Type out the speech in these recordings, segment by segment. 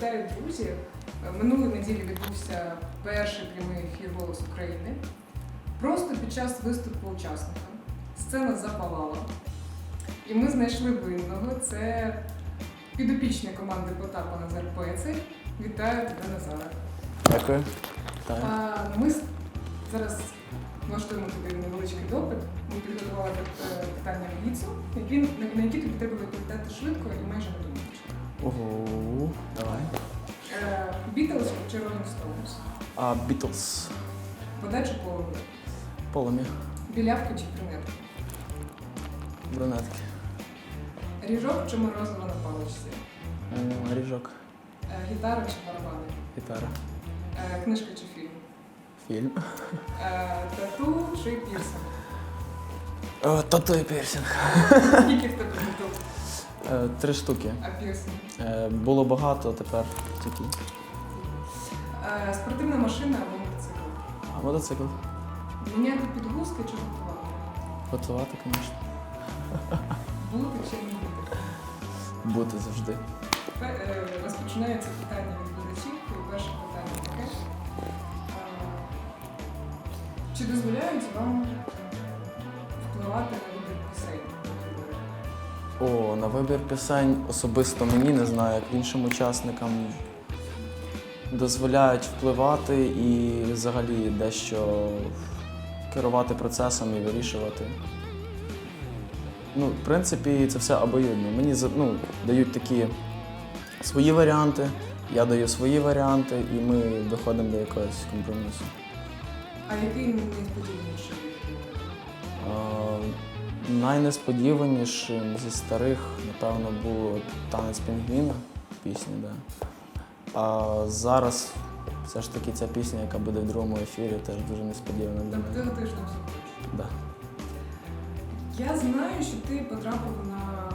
Вітаю, друзі! Минулої неділі відбувся перший прямий ефір «Голос України». Просто під час виступу учасника сцена запалала, і ми знайшли винного. Це підопічний команди Потапа Назар Пецель. Вітаю тебе, Назара. Дякую. А, Ми зараз влаштуємо тобі невеличкий допит. Ми підготували е, питання які, на, на які тобі треба відповідати швидко і майже не думаючи. Ого, давай. Е, Бітлз чи Rolling Stones? А Beatles. Вода чи полум'я? Полум'я. Білявки чи брюнетки? Брюнетки. Ріжок чи морозиво на паличці? Ріжок. Е, Гітара чи барабани? Гітара. Е, Книжка чи фільм? Фільм. Е, Тату чи пірсинг? Тату і пірсинг. Скільки в тебе тату? Е, Три штуки. А пірсинг? Е, Було багато, тепер тільки. Е, Спортивна машина або мотоцикл? А мотоцикл. Міняти підгузки чи готувати? Готувати, звісно. Бути чи не бути? Бути завжди. Пе- е, Розпочинається питання від глядачів. І перше питання таке. Е, Чи дозволяють вам впливати? О, на вибір пісень особисто мені не знаю, як іншим учасникам дозволяють впливати і взагалі дещо керувати процесом і вирішувати. Ну, в принципі, це все обоюдно. Мені ну, дають такі свої варіанти, я даю свої варіанти, і ми доходимо до якогось компромісу. А який найсподіваніший? Найнесподіванішим зі старих, напевно, було танець пінгвіна пісня, да. А зараз все ж таки ця пісня, яка буде в другому ефірі, теж дуже несподівана для Тобто ти мене. готуєш все? Да. Я знаю, що ти потрапив на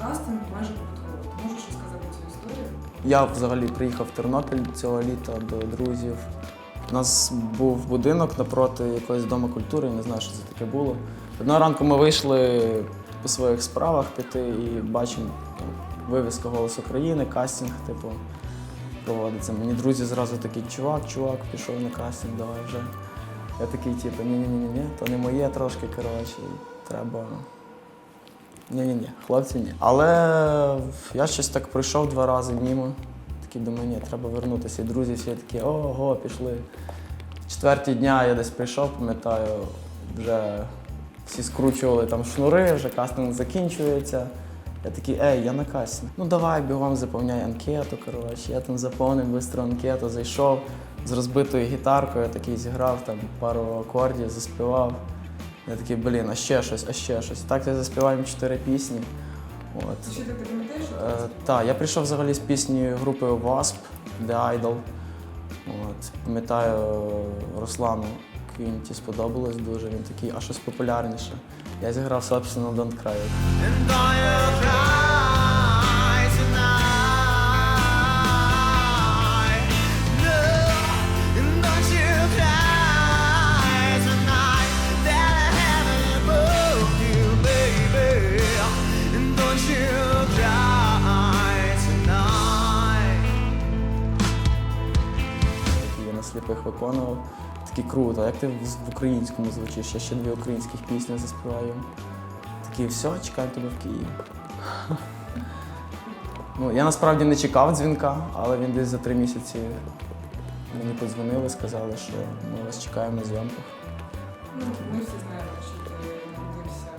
кастинг майже випадково. Ти можеш розказати цю історію? Я взагалі приїхав в Тернопіль цього літа до друзів. У нас був будинок напроти якогось дому культури, не знаю, що це таке було. Одного ранку ми вийшли по своїх справах піти і бачимо там, вивіска «Голос України, кастинг, типу, проводиться. Мені друзі зразу такі, чувак, чувак, пішов на кастинг, давай вже. Я такий, типу, ні-ні-ні, то не моє трошки, коротше, треба. Ні-ні-ні, хлопці ні. Але я щось так пройшов два рази мимо. Такий думаю, ні, треба вернутися. І друзі всі такі, ого, пішли. Четвертій дня я десь прийшов, пам'ятаю, вже всі скручували там шнури, вже кастинг закінчується. Я такий, ей, я на касі. Ну давай бігом заповняй анкету. Коротше, я там заповнив швидко анкету, зайшов з розбитою гітаркою, я такий зіграв там пару акордів, заспівав. Я такий, блін, а ще щось, а ще щось. Так я заспівав чотири пісні. От. Що ти? Е, так, я прийшов взагалі з піснею групи Wasp, The Idol. От, пам'ятаю, Руслану Квінті сподобалось дуже, він такий, а щось популярніше. Я зіграв, собственно, Don't Cry. Виконував. Такий круто, як ти в українському звучиш? Я ще дві українських пісні заспіваю. Такий, все, чекаю тебе в Києві. Ну, я насправді не чекав дзвінка, але він десь за три місяці мені подзвонили, сказали, що ми вас чекаємо на зйомках. Ну, ми всі знаємо, що ти народився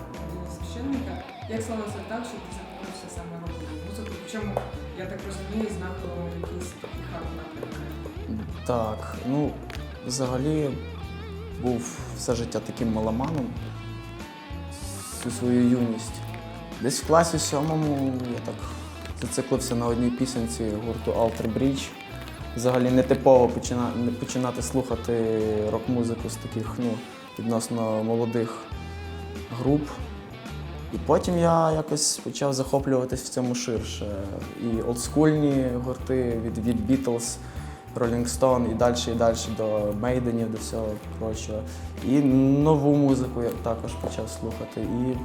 в священника. Як сталося так, що ти захопився саме роком музику? Причому, я так розумію, знаково якийсь такий хард напрямок. Так, ну, взагалі був все життя таким меломаном всю свою юність. Десь в класі сьомому я так зациклився на одній пісенці гурту Alter Bridge. Взагалі нетипово почина, починати слухати рок-музику з таких ну, відносно молодих груп. І потім я якось почав захоплюватись в цьому ширше. І олдскульні гурти від, від Beatles, Rolling Stone і далі, і далі до Мейденів, до всього прочого. І нову музику я також почав слухати. І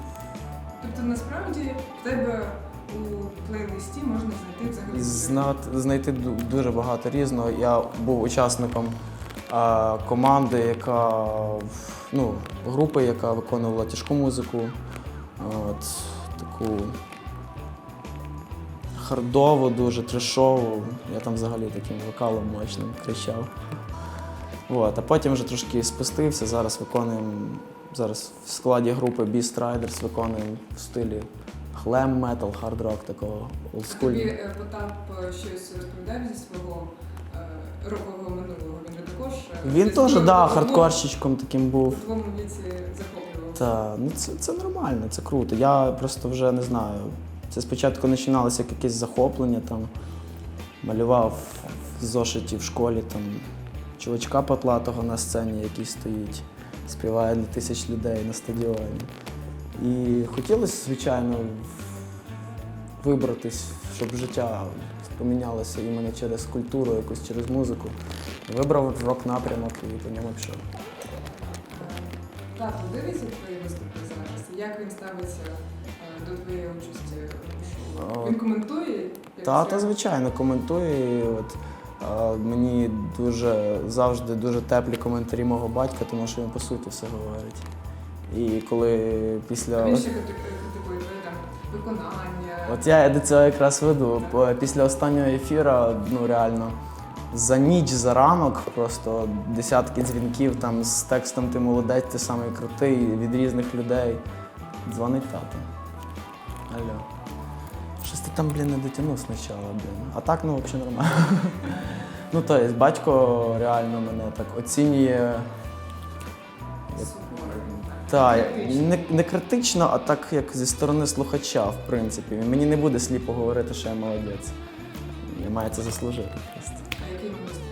Тобто насправді в тебе у плейлисті можна знайти взагалі Знати, знайти дуже багато різного. Я був учасником е, команди, яка ну, групи, яка виконувала тяжку музику. От, таку хардову, дуже трешову. Я там взагалі таким вокалом мощним кричав. От, а потім вже трошки спустився. Зараз виконуємо зараз в складі групи Beast Riders виконуємо в стилі глем метал, хард рок такого А тобі е, Потап е, щось розповідав зі свого е, рокового минулого. Він також Він теж, у да, хардкорщичком таким У був. твоєму віці захоплював. Та ну це, це нормально, це круто. Я просто вже не знаю. Це спочатку починалося як якесь захоплення, там малював в зошиті в школі там чувачка потлатого на сцені, який стоїть, співає для тисяч людей на стадіоні. І хотілося, звичайно, вибратись, щоб життя помінялося іменно через культуру, якусь через музику. Вибрав рок-напрямок і по ньому пішов. Тато дивиться твої виступи зараз. Як він ставиться до твоєї участі Він коментує? як Тата, звичайно, коментує. І От, мені дуже завжди дуже теплі коментарі мого батька, тому що він по суті все говорить. І коли після. Він ще критикує твоє там виконання. От я до цього якраз веду. По- Після останнього ефіру, ну реально, за ніч, за ранок, просто десятки дзвінків там з текстом Ти молодець, ти самий крутий від різних людей. Дзвонить тато. Алло. Щось ти там, блін, не дотягнув спочатку, блін. А так, ну, взагалі нормально. Ну, то є, батько реально мене так оцінює. Так. Не, не критично, а так як зі сторони слухача, в принципі. Він мені не буде сліпо говорити, що я молодець. Я маю це заслужити просто. А який виступ?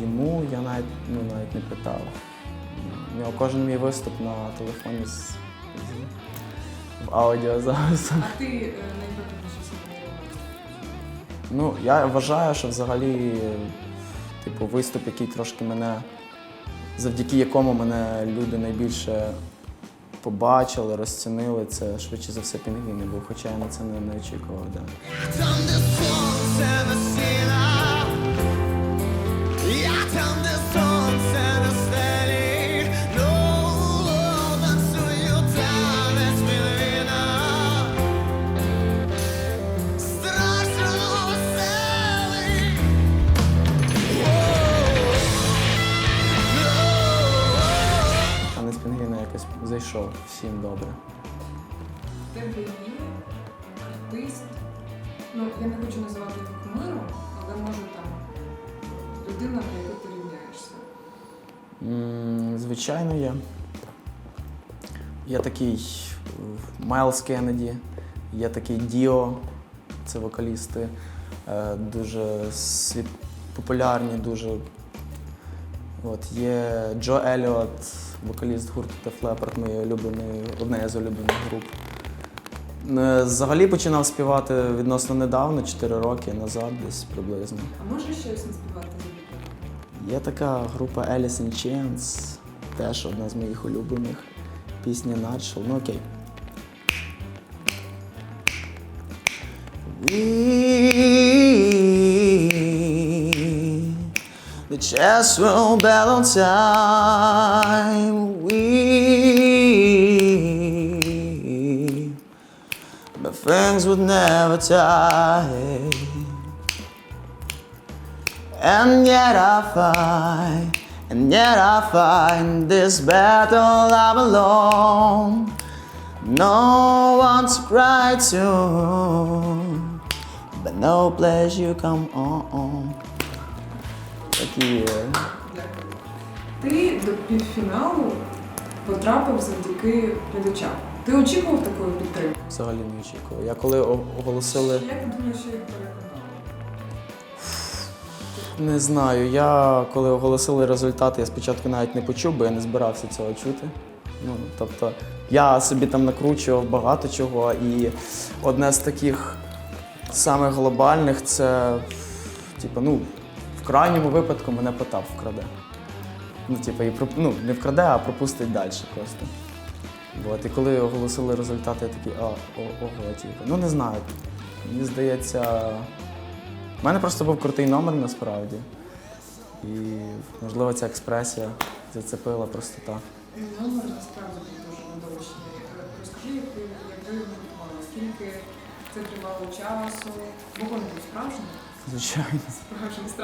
Йому я навіть, ну, навіть не питав. У нього кожен мій виступ на телефоні з, з в аудіозапису. А ти е, найпевніше Ну, я вважаю, що взагалі, типу, виступ, який трошки мене, завдяки якому мене люди найбільше побачили, розцінили, це швидше за все пінгвіни був, хоча я на це не, не очікував. Да. Танець пінгвіна якось зайшов всім добре. Є артист, ну я не хочу називати його кумиром, але може там людина, на яку порівняєшся. М, Звичайно, є. Є такий е, Майлз Кеннеді, є такий Діо, це вокалісти, е, дуже світ, популярні, дуже. От, є Джо Еліот, вокаліст гурту Leppard, моєї улюбленої, одне з улюблених груп. Е, Взагалі починав співати відносно недавно, 4 роки назад, десь приблизно. А може щось не співати за Є така група Alice in Chains, теж одна з моїх улюблених. Пісня Nutshell. Ну окей. We, chess will battle time. We, but things would never die. And yet I fight, and yet I find this battle I'm alone. No one to cry to, but no you come on. Такі е, Ти до півфіналу потрапив завдяки глядачам. Ти очікував такої підтримки? взагалі не очікував. Я коли оголосили. Як ти думаєш, що їх переконало? Не знаю. Я коли оголосили результати, я спочатку навіть не почув, бо я не збирався цього чути. Ну, тобто, я собі там накручував багато чого, і одне з таких самих глобальних це, типу, ну, крайньому випадку мене Потап вкраде. Ну, типу, і проп- ну, не вкраде, а пропустить далі просто. От, і коли оголосили результати, я такий, а, ого, типу, ну не знаю. Мені здається, в мене просто був крутий номер насправді. І, можливо, ця експресія зацепила просто так. Номер насправді був дуже. Е, Розкажи, як ви, як ви готували? Скільки це тривало часу? Вогонь був справжній? Звичайно.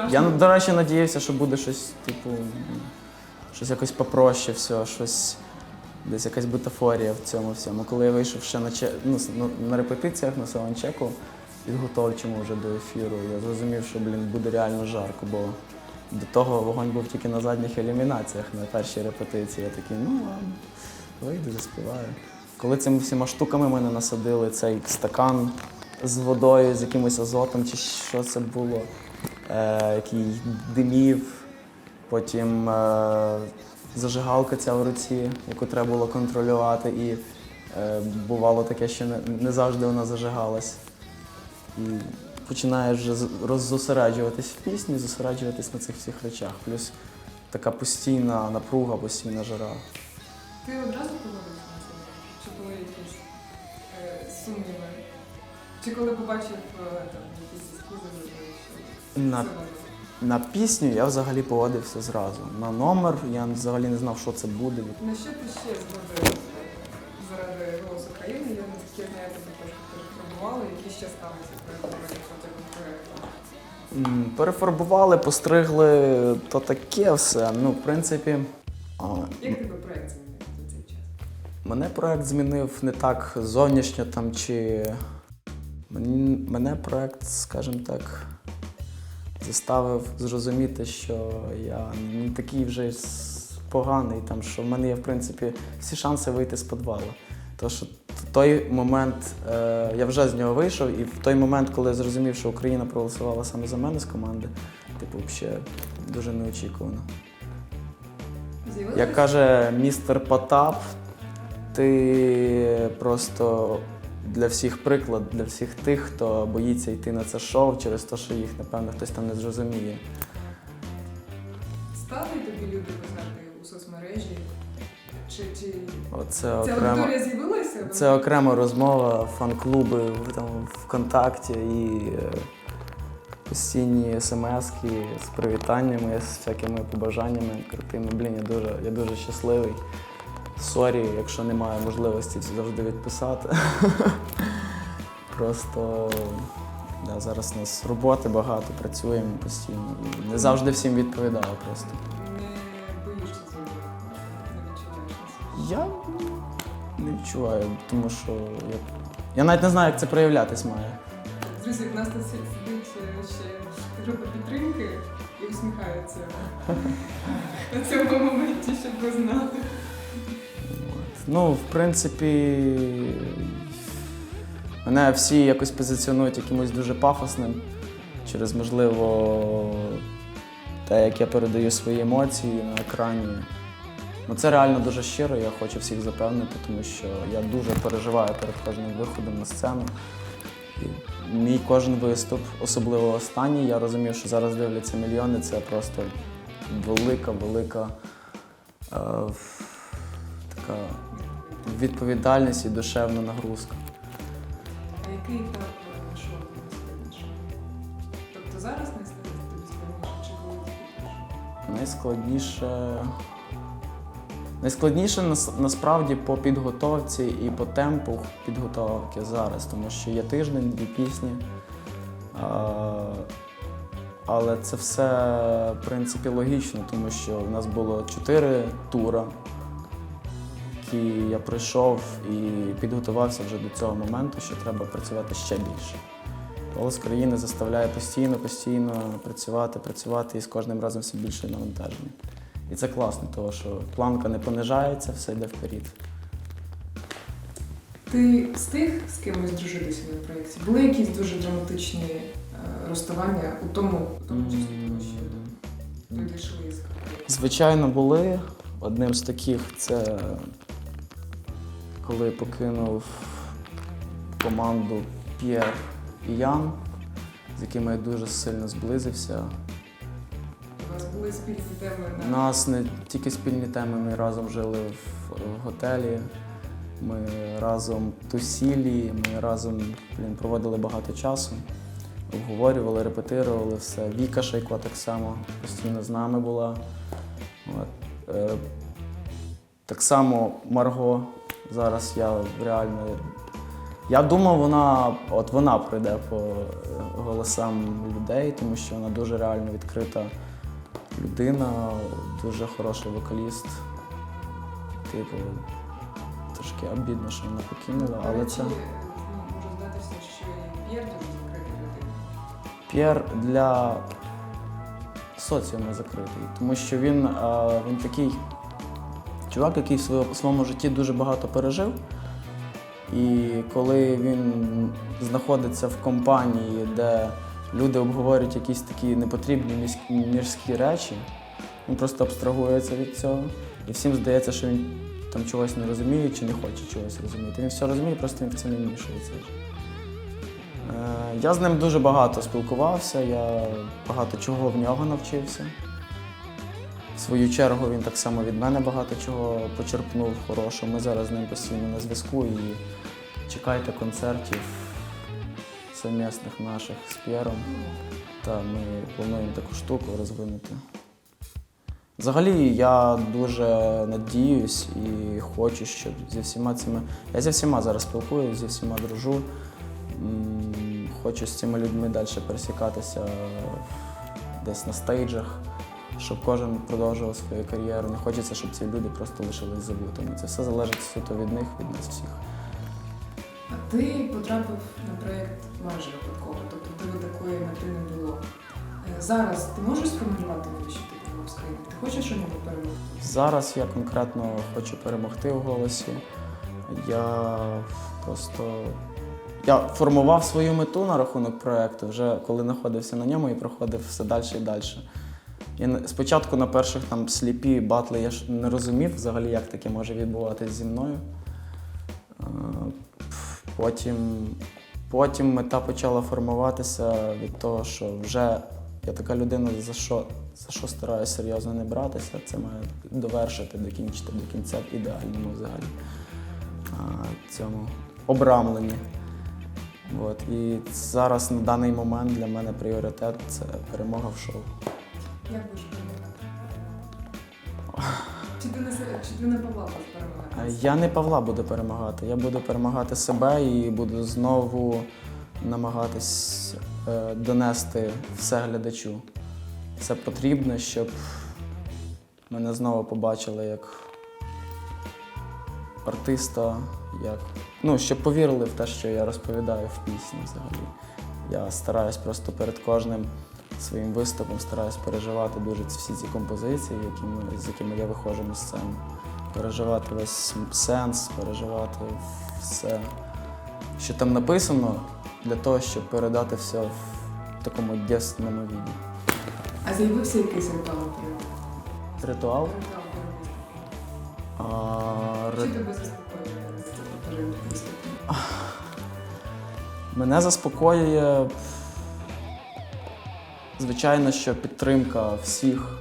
Я, до речі, надіявся, що буде щось, типу, щось якось попроще, все, щось, десь якась бутафорія в цьому всьому. Коли я вийшов ще на, че- ну, ну, на репетиціях на саундчеку, підготовчому вже до ефіру, я зрозумів, що блін, буде реально жарко, бо до того вогонь був тільки на задніх елімінаціях на першій репетиції. Я такий, ну ладно, вийду, заспіваю. Коли цими всіма штуками мене насадили, цей стакан з водою, з якимось азотом, чи що це було, е, який димів, потім е, зажигалка ця в руці, яку треба було контролювати, і е, бувало таке, що не, не завжди вона зажигалась. І починаєш вже роззосереджуватись в пісні, зосереджуватись на цих всіх речах. Плюс така постійна напруга, постійна жара. Ти одразу погодився на це? Чи були якісь е, сумніви? Чи коли побачив е, там якісь що На це воно? На пісню я взагалі погодився зразу. На номер я взагалі не знав, що це буде. На що ти ще згодився заради голосу країни? Я наскільки знаю, тебе трошки перефарбували, які ще стануться перефарбування протягом проєкту? М, Перефарбували, постригли, то таке все. Ну, в принципі, а, Як тебе проєкт змінив за цей час? мене проект змінив не так зовнішньо там чи. Мене проект, скажімо так, заставив зрозуміти, що я не такий вже поганий, там, що в мене є, в принципі, всі шанси вийти з підвалу. То, що т- той момент, е, я вже з нього вийшов, і в той момент, коли я зрозумів, що Україна проголосувала саме за мене з команди, типу, взагалі дуже неочікувано. Як каже містер Потап, ти просто для всіх приклад, для всіх тих, хто боїться йти на це шоу через те, що їх, напевно, хтось там не зрозуміє. стали тобі люди писати у соцмережі? Чи, чи ця окремо. аудиторія з'явилася? Це окрема розмова, фан-клуби в- ВКонтакті і е, постійні смски з привітаннями, з всякими побажаннями крутими. Блін, я дуже, я дуже щасливий. Сорі, якщо немає можливості завжди відписати. Просто да, зараз у нас роботи багато, працюємо постійно. Не завжди всім відповідаю просто. Не боїшся цього, не відчуваєш. Я не відчуваю, тому що я, я навіть не знаю, як це проявлятись має. Друзі, в нас тут сидить ще група підтримки і усміхаються на цьому моменті, щоб ви знали. Ну, в принципі, мене всі якось позиціонують якимось дуже пафосним через, можливо, те, як я передаю свої емоції на екрані. Ну, це реально дуже щиро, я хочу всіх запевнити, тому що я дуже переживаю перед кожним виходом на сцену. Мій кожен виступ, особливо останній, я розумію, що зараз дивляться мільйони, це просто велика, велика е, така відповідальність і душевна нагрузка. А який етап е, шоу найскладніший? Тобто зараз найскладніше чи коли ти? Найскладніше. Найскладніше нас- насправді по підготовці і по темпу підготовки зараз, тому що є тиждень, дві пісні. Але це все, в принципі, логічно, тому що у нас було чотири тура, які я пройшов і підготувався вже до цього моменту, що треба працювати ще більше. Голос країни заставляє постійно, постійно працювати, працювати і з кожним разом все більше навантаження. І це класно, тому що планка не понижається, все йде вперед. Ти встиг з кимось дружитися на проєкті? Були якісь дуже драматичні е, розставання у тому, у тому числі, тому що ви дійшли з? Звичайно, були. Одним з таких це коли покинув команду П'єр і Ян, з якими я дуже сильно зблизився. У вас були спільні теми У нас не тільки спільні теми, ми разом жили в, в готелі. Ми разом тусілі, ми разом блін, проводили багато часу, обговорювали, репетирували все. Віка Шейкла так само постійно з нами була. От. Е, так само Марго. Зараз я реально. Я думав, вона от вона прийде по е, голосам людей, тому що вона дуже реально відкрита людина, дуже хороший вокаліст. Типу, трошки обідно, що вона покинула, але це ну, може здатися, що П'єр дуже закрита людина. П'єр для соціуму закритий, тому що він, е, він такий чувак, який в своєму, житті дуже багато пережив. І коли він знаходиться в компанії, де люди обговорюють якісь такі непотрібні міські речі, він просто абстрагується від цього. І всім здається, що він там чогось не розуміє чи не хоче чогось розуміти. Він все розуміє, просто він в це не вмішується. Е, Я з ним дуже багато спілкувався, я багато чого в нього навчився. Свою чергу він так само від мене багато чого почерпнув хорошого. Ми зараз з ним постійно на зв'язку і чекайте концертів совмісних наших з П'єром. Та ми плануємо таку штуку розвинути. Взагалі я дуже надіюсь і хочу, щоб зі всіма цими. Я зі всіма зараз спілкуюся, зі всіма дружу. Хочу з цими людьми далі пересікатися десь на стейджах, щоб кожен продовжував свою кар'єру. Не хочеться, щоб ці люди просто лишились забутими. Це все залежить суто від них, від нас всіх. А ти потрапив на проєкт майже випадково, тобто тебе такої мети не було. Е, Зараз ти можеш сформулювати, навіщо ти з країни? Ти хочеш що небудь перемогти? Зараз я конкретно хочу перемогти в голосі. Я просто я формував свою мету на рахунок проєкту, вже коли знаходився на ньому і проходив все далі і далі. Я спочатку на перших там сліпі батли я ж не розумів взагалі, як таке може відбуватись зі мною. Е, Потім, потім мета почала формуватися від того, що вже я така людина, за що, за що стараюся серйозно не братися, це має довершити, докінчити до кінця в ідеальному взагалі цьому обрамленні. От. І зараз на даний момент для мене пріоритет це перемога в шоу. Як будеш перемагати? Чи ти не, чи ти не Павла будеш перемагати? Я не Павла буду перемагати, я буду перемагати себе і буду знову намагатись е, донести все глядачу. Це потрібно, щоб мене знову побачили як артиста, як, ну, щоб повірили в те, що я розповідаю в пісні взагалі. Я стараюсь просто перед кожним своїм виступом стараюсь переживати дуже всі ці композиції, якими, з якими я виходжу на сцену. Переживати весь сенс, переживати все, що там написано, для того, щоб передати все в такому дійсному віді. А з'явився якийсь ритуал? Ритуал. А, Чи ри- тебе заспокоює? Мене заспокоює, звичайно, що підтримка всіх,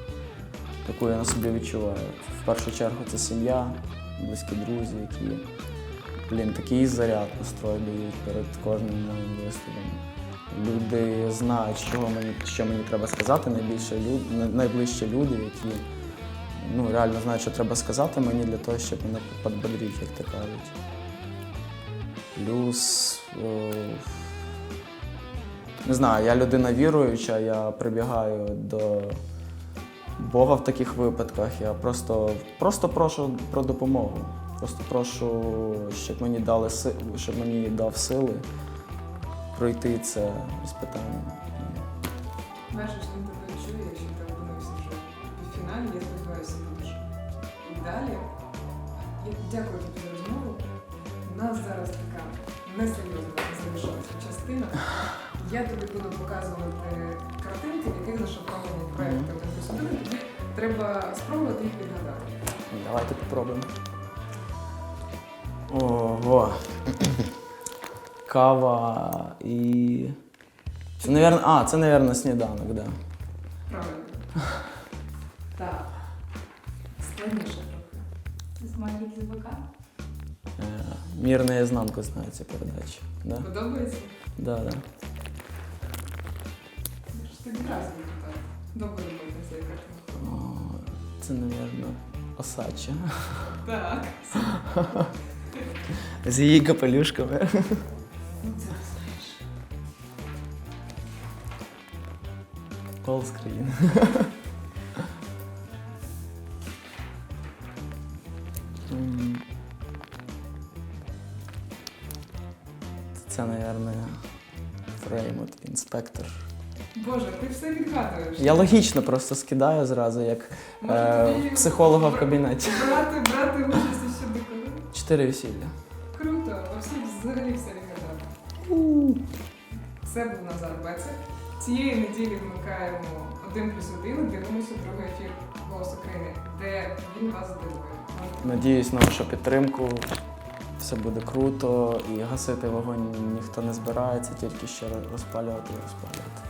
яку я на собі відчуваю. В першу чергу це сім'я, близькі друзі, які блін, такий заряд настрой дають перед кожним моїм виступом. Люди знають, що мені, що мені треба сказати, найбільше люд, найближчі люди, які ну, реально знають, що треба сказати мені для того, щоб мене підбодрити, як то кажуть. Плюс, е, не знаю, я людина віруюча, я прибігаю до Бога в таких випадках. Я просто, просто прошу про допомогу. Просто прошу, щоб мені дали щоб мені дав сили пройти це іспитання. Бачиш, він тебе чує, якщо ти опинився вже в півфіналі, я сподіваюся, будеш і далі. Дякую тобі за розмову. У нас зараз така несерйозна залишилася частина. Я тобі буду показувати картинки, в яких зашифровані проекти один плюс один, і тобі треба спробувати їх відгадати. Давайте попробуємо. Ого. Кава і. Це, навірно, а, це, навірно, сніданок, так. Да. Правильно. Так. Складніше трохи. З ВК. Мір наізнанку знаю цю передачу. Да? Подобається? Да, да. Одразу так. Довго думати цей картинку. Це, напевно, Осача. Так. З її капелюшками. Ну це знаєш. Колскрін. М. Це, напевно, Фреймут, інспектор. Боже, ти все відгадуєш. Я логічно просто скидаю зразу, як Може, е, тобі психолога в кабінеті. Брати, брати участь у щодо коли? Чотири весілля. Круто, а всі взагалі все відгадали. Це був Назар Бецик. Цієї неділі вмикаємо один плюс один дивимося другий ефір Голос України, де він вас здивує. Надіюсь на вашу підтримку. Все буде круто і гасити вогонь ніхто не збирається, тільки ще розпалювати і розпалювати.